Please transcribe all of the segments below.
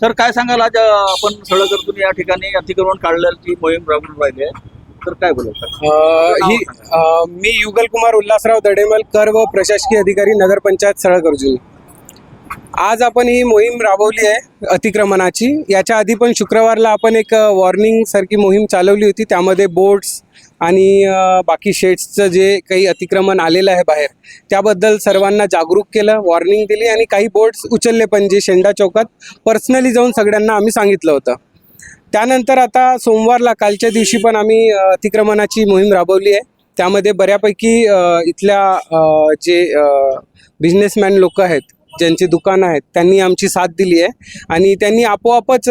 Sir काय सांगाल? आज आपण आपण करतो या ठिकाणी अतिक्रमण काढल्याची मोहीम राबवून राहिली आहे तर काय बोलाल ही मी युगल कुमार उल्हासराव दडेमल कर व प्रशासकीय अधिकारी नगरपंचायत सळगर्जुनी आज आपण ही मोहीम राबवली आहे अतिक्रमणाची. याच्या आधी पण शुक्रवारला आपण एक वॉर्निंग सारखी मोहीम चालवली होती. त्यामध्ये बोट्स आणि बाकी शेड्सचं जे काही अतिक्रमण आलेलं आहे बाहेर त्याबद्दल सर्वांना जागरूक केलं वॉर्निंग दिली आणि काही बोर्ड्स उचलले पण जे शेंडा चौकात पर्सनली जाऊन सगळ्यांना आम्ही सांगितलं होतं. त्यानंतर आता सोमवारला कालच्या दिवशी पण आम्ही अतिक्रमणाची मोहीम राबवली आहे. त्यामध्ये बऱ्यापैकी इथल्या जे बिझनेसमॅन लोक आहेत ज्यांची दुकानं आहेत त्यांनी आमची साथ दिली आहे. आणि त्यांनी आपोआपच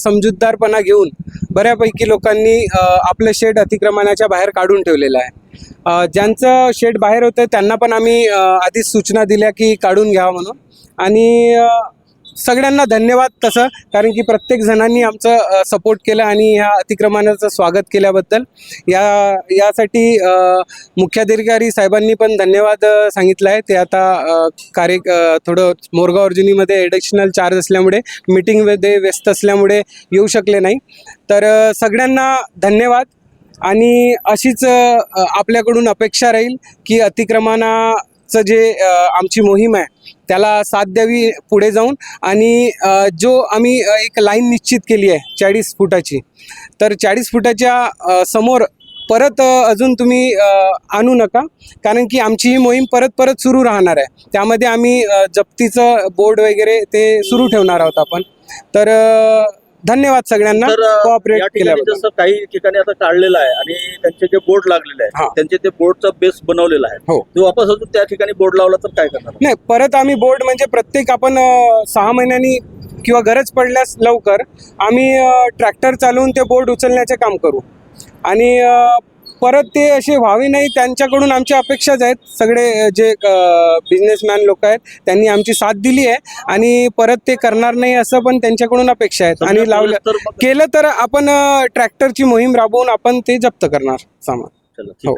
समजूतदारपणा घेऊन बऱ्यापैकी लोकांनी आपलं शेड अतिक्रमणाच्या बाहेर काढून ठेवलेलं आहे. ज्यांचं शेड बाहेर होतं त्यांना पण आम्ही आधीच सूचना दिल्या की काढून घ्यावं म्हणून. आणि सगळ्यांना धन्यवाद तसं कारण की प्रत्येक जणांनी आमचं सपोर्ट केलं आणि ह्या अतिक्रमणाचं स्वागत केल्याबद्दल. या यासाठी मुख्याधिकारी साहेबांनी पण धन्यवाद सांगितलं आहे. ते आता कार्य थोडं मोरगाव अर्जुनीमध्ये ॲडिशनल चार्ज असल्यामुळे मीटिंगमध्ये व्यस्त असल्यामुळे येऊ शकले नाही. तर सगळ्यांना धन्यवाद आणि अशीच आपल्याकडून अपेक्षा राहील की अतिक्रमणा चं जे आमची मोहीम आहे त्याला साथ द्यावी पुढे जाऊन. आणि जो आम्ही एक लाईन निश्चित केली आहे चाळीस फुटाची. तर चाळीस फुटाच्या समोर परत अजून तुम्ही आणू नका. कारण की आमची ही मोहीम परत परत सुरू राहणार आहे. त्यामध्ये आम्ही जप्तीचं बोर्ड वगैरे ते सुरू ठेवणार आहोत आपण. तर धन्यवाद सगळ्यांना. तर अं, या कोऑपरेट ठिकाणी केल्याबद्दल. जसं काही ठिकाणी आता काढलेलं आहे आणि त्यांचे जे बोर्ड लागलेले हा. आहेत त्यांचे ते बोर्डचा बेस बनवलेला आहे. हो. तो वापस अजून त्या ठिकाणी बोर्ड लावला तर काय करणार? नाही परत आम्ही बोर्ड म्हणजे प्रत्येक आपण अ, सहा महिन्यांनी किंवा गरज पडल्यास लवकर आम्ही ट्रॅक्टर चालवून ते बोर्ड उचलण्याचे काम करू. आणि अ, परत ते असे व्हावे नाही. त्यांच्याकडून आमच्या अपेक्षाच आहेत. सगळे जे बिझनेसमॅन लोक आहेत त्यांनी आमची साथ दिली आहे आणि परत ते करणार नाही असं पण त्यांच्याकडून अपेक्षा आहेत. आणि लावलं केलं तर आपण ट्रॅक्टरची मोहीम राबवून आपण ते जप्त करणार सामान. हो.